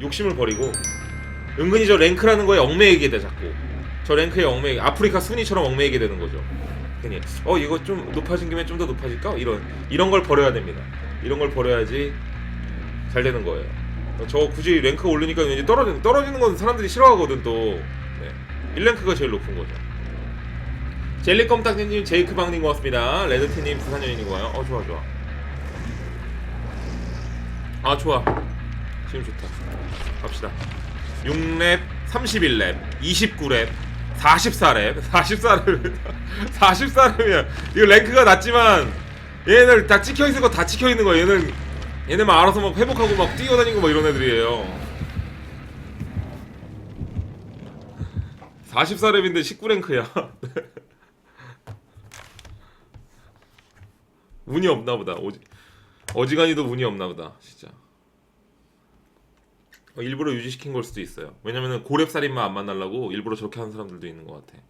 욕심을 버리고 은근히 저 랭크라는 거에 얽매이게 돼 자꾸. 저 랭크에 얽매이 아프리카 순위처럼 얽매이게 되는 거죠. 괜히 어 이거 좀 높아진 김에 좀 더 높아질까? 이런 이런 걸 버려야 됩니다. 이런 걸 버려야지 잘 되는 거예요. 저 굳이 랭크 올리니까 왠지 떨어지는 떨어지는 건 사람들이 싫어하거든 또. 네. 1랭크가 제일 높은 거죠. 젤리껌딱지님 제이크방님 고맙습니다. 레드티님 부산연인이 고와요. 어 좋아 좋아. 아 좋아 지금 좋다. 갑시다. 6랩 31랩 29랩 44랩 44랩 44랩이야. 이거 랭크가 낮지만 얘네들 다 찍혀있는 거 다 찍혀있는 거야. 얘는 얘네만 알아서 막 회복하고 막 뛰어다니고 막 이런 애들이에요. 44랩인데 19랭크야. 운이 없나 보다. 오지, 어지간히도 운이 없나 보다 진짜 어, 일부러 유지시킨 걸 수도 있어요. 왜냐면은 고렙살인만 안 만나려고 일부러 저렇게 하는 사람들도 있는 것 같아.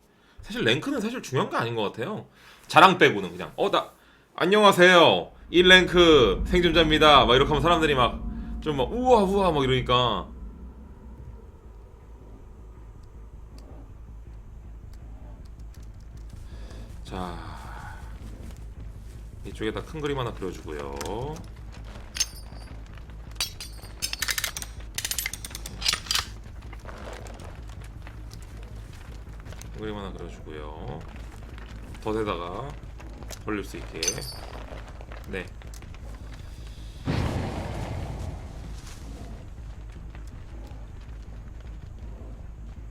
사실 랭크는 사실 중요한 게 아닌 것 같아요. 자랑 빼고는 그냥 어 나 안녕하세요 1랭크 생존자입니다. 막 이렇게 하면 사람들이 막 좀 막 우와 우와 막 이러니까 자 이쪽에다 큰 그림 하나 그려주고요. 그림 하나 그려주고요. 덫에다가 돌릴 수 있게. 네.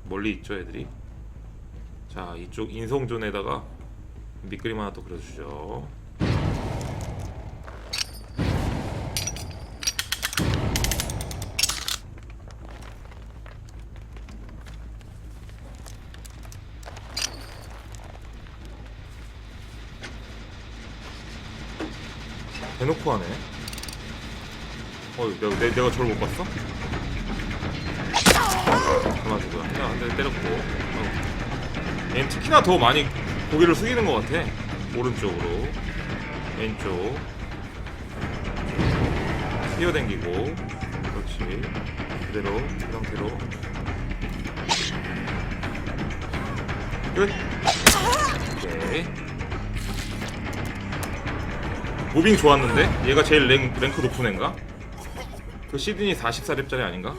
멀리 있죠, 애들이. 자, 이쪽 인성존에다가 밑그림 하나 또 그려주죠. 대놓고 하네. 어, 내가, 내, 내가 저를 못 봤어? 그만두고요. 그냥 한대 때렸고. 어. 얘는 특히나 더 많이 고개를 숙이는 것 같아. 오른쪽으로. 왼쪽. 뛰어댕기고. 그렇지. 그대로, 그 상태로. 끝. 오케이. 무빙 좋았는데? 얘가 제일 랭, 랭크 높은 애인가? 그 시드니 44렙짜리 아닌가?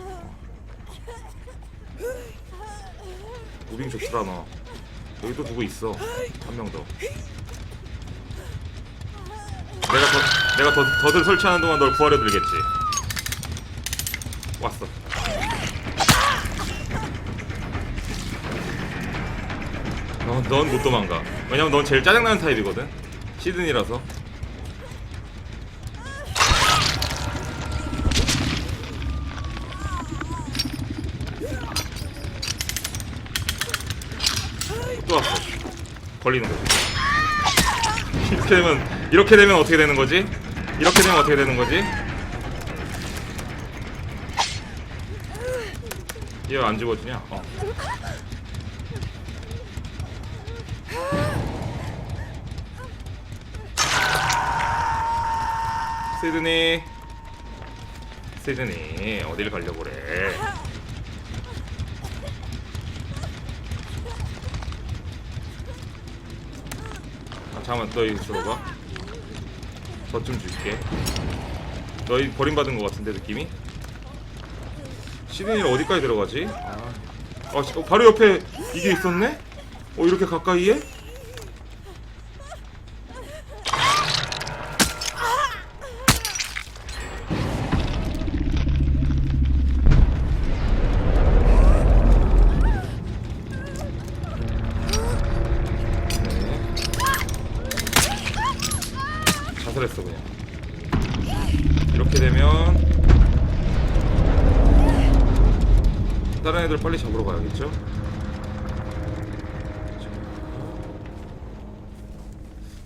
무빙 좋더라 너 여기도 누구 있어? 한 명 더. 내가 더, 내가 더, 덫을 설치하는 동안 널 구하려 들겠지. 왔어. 넌 못 도망가. 왜냐면 넌 제일 짜증나는 타입이거든? 시드니라서 또 왔어. 걸리는 거지. 이렇게 되면 이렇게 되면 어떻게 되는 거지? 이렇게 되면 어떻게 되는 거지? 얘 안 집어주냐? 어. 시드니 시드니 어딜 가려고 그래? 잠깐만 너 이거 들어봐 젖좀 줄게 너희 버림받은 것 같은데 느낌이? 시드니를 어디까지 들어가지? 아, 어, 바로 옆에 이게 있었네? 어 이렇게 가까이에? 애들 빨리 잡으러 가야겠죠?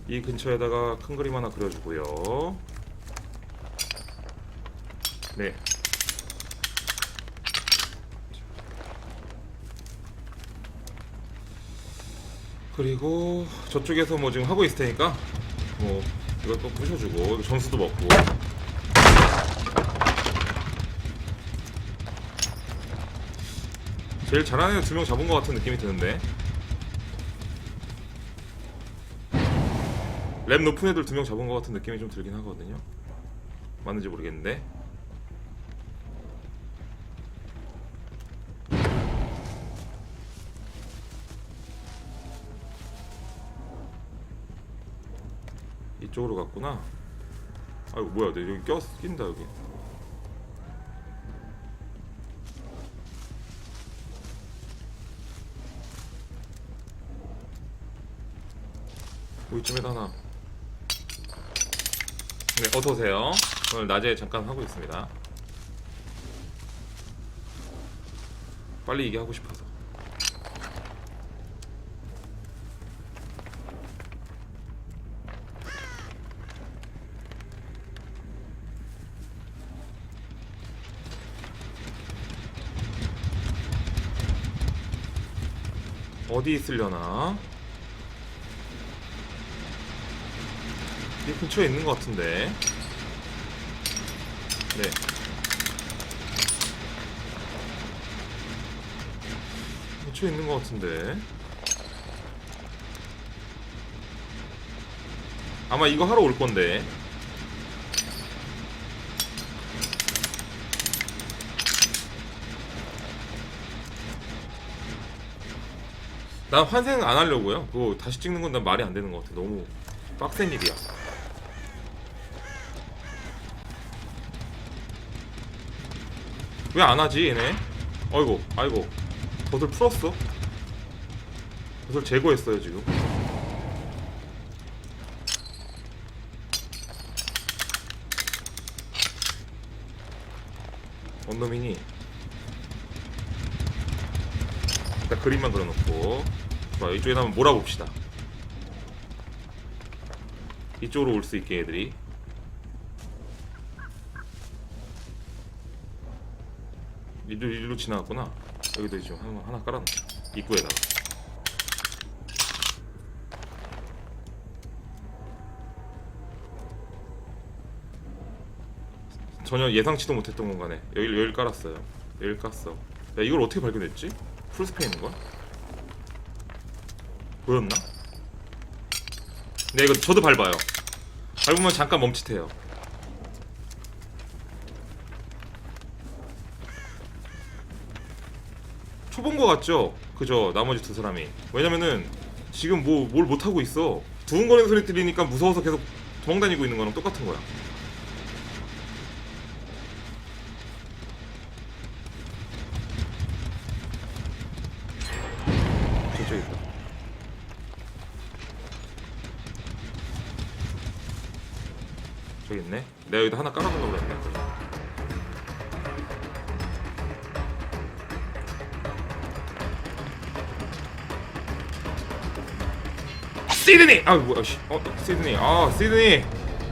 이 근처에다가 큰 그림 하나 그려주고요. 네. 그리고 저쪽에서 뭐 지금 하고 있을 테니까 뭐 이것도 부셔주고 점수도 먹고 제일 잘하는 애 두 명 잡은 것 같은 느낌이 드는데. 랩 높은 애들 두 명 잡은 것 같은 느낌이 좀 들긴 하거든요. 맞는지 모르겠는데. 이쪽으로 갔구나. 아이고 뭐야 내 여기 껴 낀다 여기 여기쯤에다 하나. 네 어서오세요. 오늘 낮에 잠깐 하고 있습니다. 빨리 이게 하고 싶어서. 어디 있으려나? 이 근처에 있는 것 같은데. 네. 근처에 있는 것 같은데. 아마 이거 하러 올 건데. 난 환생 안 하려고요. 그거 다시 찍는 건 난 말이 안 되는 것 같아. 너무 빡센 일이야. 왜 안 하지 얘네? 아이고 아이고. 덫을 풀었어? 덫을 제거했어요 지금. 언더민이 일단 그림만 그려놓고. 좋아 이쪽에 한번 몰아봅시다. 이쪽으로 올 수 있게 애들이 일로 일로 지나갔구나. 여기도 지금 하나, 하나 깔아놓자. 입구에다가. 전혀 예상치도 못했던 공간에 여기 여기 깔았어요. 여기 깠어. 야 이걸 어떻게 발견했지? 풀스페인인 거야? 보였나? 네 이거 저도 밟아요. 밟으면 잠깐 멈칫해요. 본거 같죠? 그죠? 나머지 두 사람이. 왜냐면은 지금 뭐 뭘 못 하고 있어. 두근거리는 소리 들리니까 무서워서 계속 도망다니고 있는 거랑 똑같은 거야. 저기 있네. 내가 여기다 하나 깔아놓으려고 그랬네. 시드니! 아 뭐야 씨. 어 시드니. 아 시드니.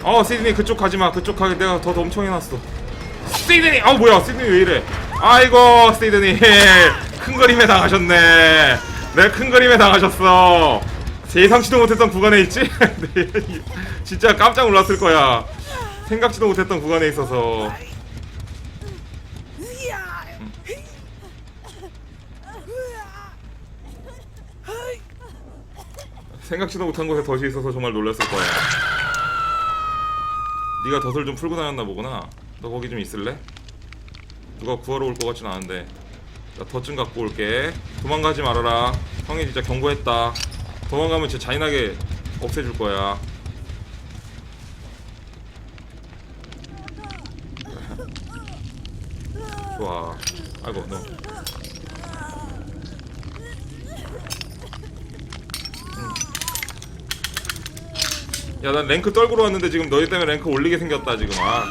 어 시드니 그쪽 가지마. 그쪽 가게 내가 더 엄청 해놨어. 시드니! 아 뭐야 시드니 왜 이래? 아이고 시드니. 큰 그림에 당하셨네. 내큰 그림에 당하셨어. 예상치도 못했던 구간에 있지? 네, 진짜 깜짝 놀랐을 거야. 생각지도 못했던 구간에 있어서 생각지도 못한 곳에 덫이 있어서 정말 놀랐을 거야. 네가 덫을 좀 풀고 다녔나 보구나. 너 거기 좀 있을래? 누가 구하러 올 것 같진 않은데. 나 덫 좀 갖고 올게. 도망가지 말아라. 형이 진짜 경고했다. 도망가면 진짜 잔인하게 없애줄 거야. 좋아. 아이고 너. 야 난 랭크 떨구러 왔는데 지금 너희 때문에 랭크 올리게 생겼다 지금. 아.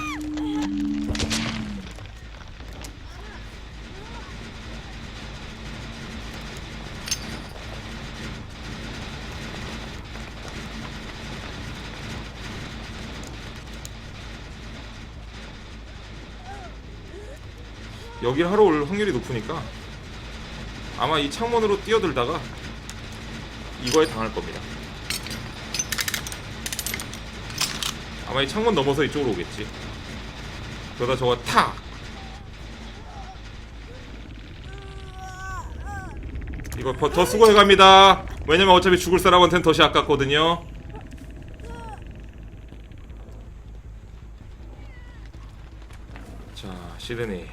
여길 하러 올 확률이 높으니까 아마 이 창문으로 뛰어들다가 이거에 당할 겁니다 아마 이 창문 넘어서 이쪽으로 오겠지. 그러다 저거 탁! 이거 더- 더 수고해 갑니다. 왜냐면 어차피 죽을 사람한테는 덫이 아깝거든요. 자, 시드니.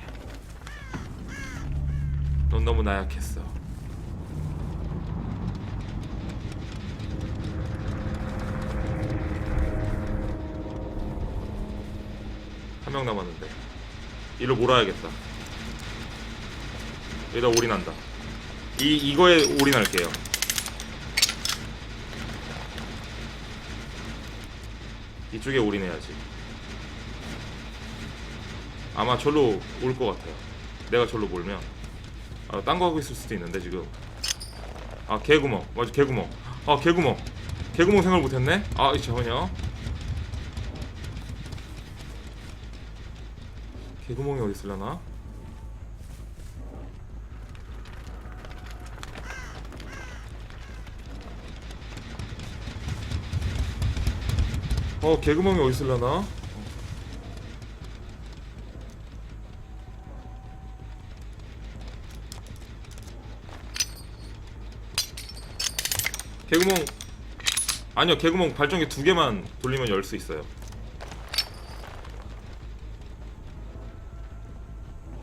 넌 너무 나약했어. 한 명 남았는데. 이로 몰아야겠다. 여기다 올인한다. 이 이거에 올인할게요. 이쪽에 올인해야지. 아마 절로 올 것 같아요. 내가 절로 몰면. 아, 딴 거 하고 있을 수도 있는데 지금. 아, 개구멍. 맞아, 개구멍. 아, 개구멍. 개구멍 생각을 못했네. 아, 이 잠깐만요. 개구멍이 어디 있을라나? 어 개구멍이 어디 있을라나? 개구멍 아니요 개구멍 발전기 두 개만 돌리면 열 수 있어요.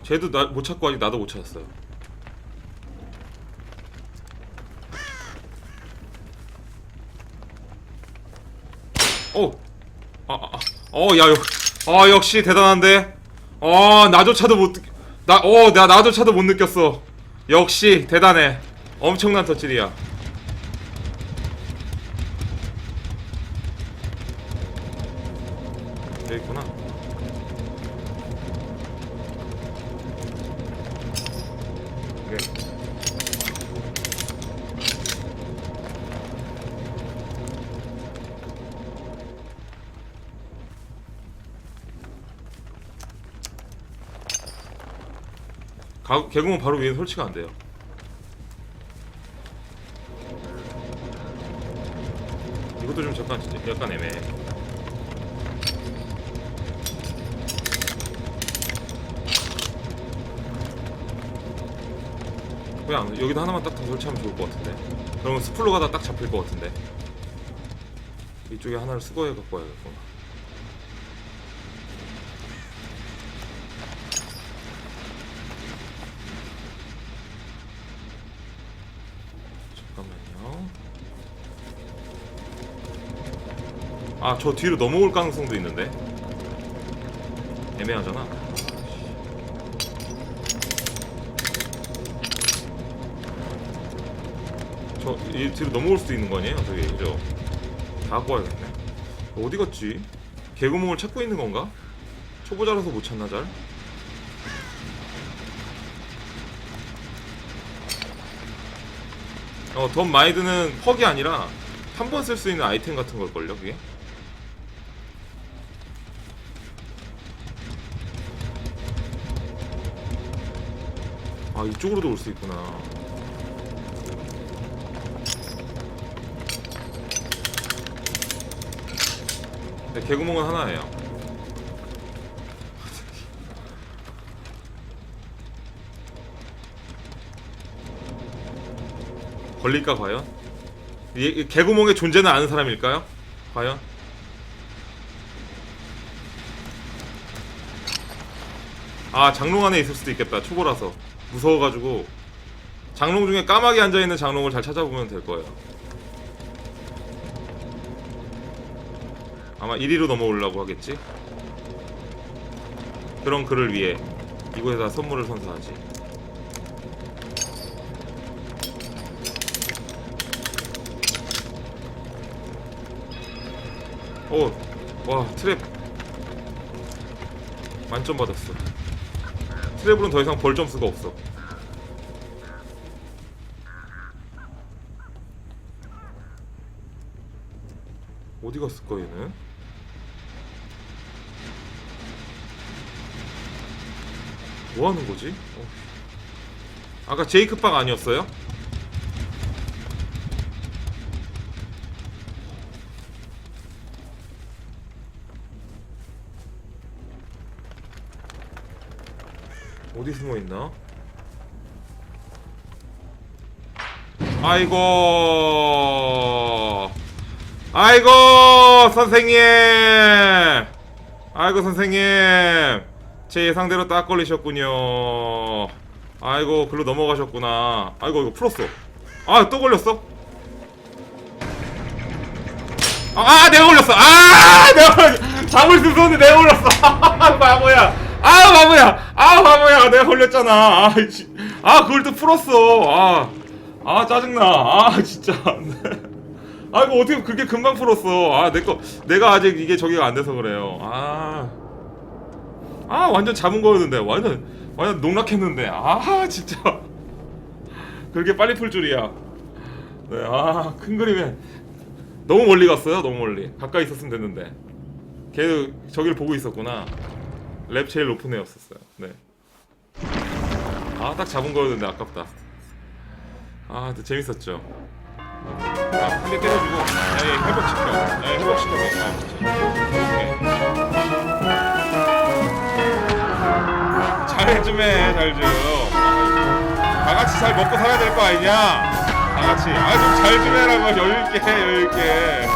쟤도 나 못 찾고 아직 나도 못 찾았어요. 어, 아, 아, 아. 어, 야, 역, 아, 역시 대단한데. 어, 나조차도 못, 느- 나, 어, 나 나조차도 못 느꼈어. 역시 대단해. 엄청난 덧질이야. 가, 개구멍 바로 위에 설치가 안 돼요. 이것도 좀 잠깐 진짜 약간 애매해. 그냥 여기다 하나만 딱 더 설치하면 좋을 것 같은데. 그러면 스플로 가다 딱 잡힐 것 같은데. 이쪽에 하나를 수거해 갖고 와야겠구나. 잠깐만요. 아, 저 뒤로 넘어올 가능성도 있는데. 애매하잖아. 저, 이 뒤로 넘어올 수도 있는 거 아니에요? 저기, 그죠? 다 갖고 와야겠네. 어디 갔지? 개구멍을 찾고 있는 건가? 초보자라서 못 찾나 잘? 어, 덤 마이드는 퍽이 아니라 한 번 쓸 수 있는 아이템 같은 걸걸요, 그게? 아, 이쪽으로도 올 수 있구나. 네, 개구멍은 하나예요. 걸릴까 과연? 이, 이 개구멍의 존재는 아는 사람일까요? 과연? 아 장롱 안에 있을 수도 있겠다 초보라서 무서워가지고 장롱 중에 까마귀 앉아있는 장롱을 잘 찾아보면 될 거예요 아마 1위로 넘어오려고 하겠지? 그런 그를 위해 이곳에다 선물을 선사하지 오, 와 트랩 만점 받았어. 트랩으로는 더 이상 벌 점수가 없어. 어디 갔을까 얘는? 뭐 하는 거지? 어. 아까 제이크 박 아니었어요? 어디 숨어 있나? 아이고. 아이고 선생님. 아이고 선생님. 제 예상대로 딱 걸리셨군요. 아이고 글로 넘어가셨구나. 아이고 이거 풀었어. 아 또 걸렸어? 아, 아 내가 걸렸어. 아 내가 잡을 수 있었는데 내가 걸렸어. 아 바보야 아 바보야. 아 바보야. 내가 걸렸잖아. 아, 씨. 아 그걸 또 풀었어. 아, 아 짜증나. 아 진짜. 아 이거 어떻게 그렇게 금방 풀었어? 아 내 거 내가 아직 이게 저기가 안 돼서 그래요. 아. 아 완전 잡은 거였는데. 완전 완전 농락했는데. 아 진짜. 그렇게 빨리 풀 줄이야. 네아큰 그림에 너무 멀리 갔어요. 너무 멀리. 가까이 있었으면 됐는데. 걔 저기를 보고 있었구나 랩 제일 높은 애였었어요 네 아 딱 잡은 거였는데 아깝다 아 근데 재밌었죠 아, 한대 때려주고 야얘 회복시켜 야얘 회복시켜 아, 잘좀 해, 잘 좀. 다 같이 잘 먹고 살아야 될 거 아니냐? 다 같이. 아, 좀 잘 좀 해라고, 여유있게 해, 여유있게.